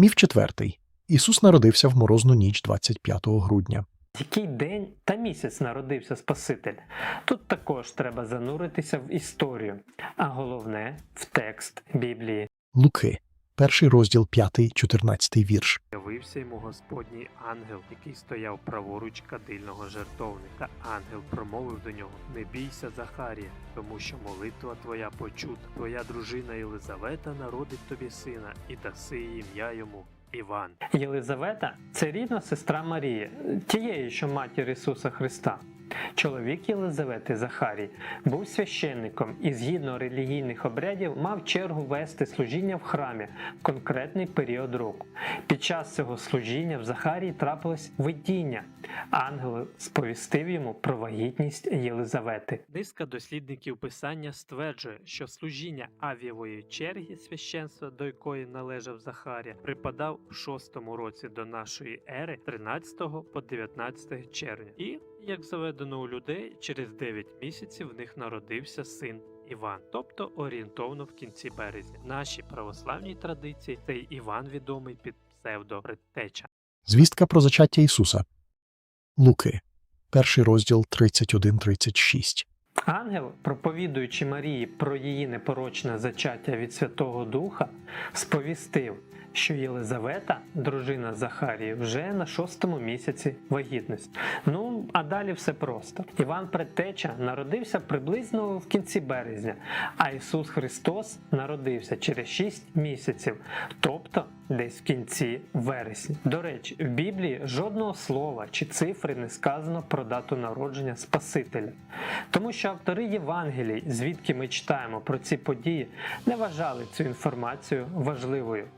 Міф четвертий. Ісус народився в морозну ніч 25 грудня. Який день та місяць народився Спаситель? Тут також треба зануритися в історію, а головне в текст Біблії. Луки, перший розділ 5, 14 вірш. Явився йому Господній ангел, який стояв праворуч кадильного жертовника. Ангел промовив до нього: Не бійся, Захарія, тому що молитва твоя почута. Твоя дружина Єлизавета народить тобі сина, і даси ім'я йому Іван. Єлизавета це рідна сестра Марії, тієї, що матір Ісуса Христа. Чоловік Єлизавети Захарій був священником і згідно релігійних обрядів мав чергу вести служіння в храмі в конкретний період року. Під час цього служіння в Захарії трапилось видіння. Ангел сповістив йому про вагітність Єлизавети. Низка дослідників писання стверджує, що служіння авієвої черги священства, до якої належав Захарія, припадав в шостому році до нашої ери, 13 по 19 червня. І, як заведено у людей, через 9 місяців в них народився син. Іван, тобто орієнтовно в кінці березня. Нашій православній традиції цей Іван відомий під псевдо Предтеча. Звістка про зачаття Ісуса. Луки, перший розділ 31-36. Ангел, проповідуючи Марії про її непорочне зачаття від Святого Духа, сповістив, що Єлизавета, дружина Захарії, вже на шостому місяці вагітності. Ну, а далі все просто. Іван Предтеча народився приблизно в кінці березня, а Ісус Христос народився через 6 місяців, тобто десь в кінці вересня. До речі, в Біблії жодного слова чи цифри не сказано про дату народження Спасителя. Тому що автори Євангелій, звідки ми читаємо про ці події, не вважали цю інформацію важливою.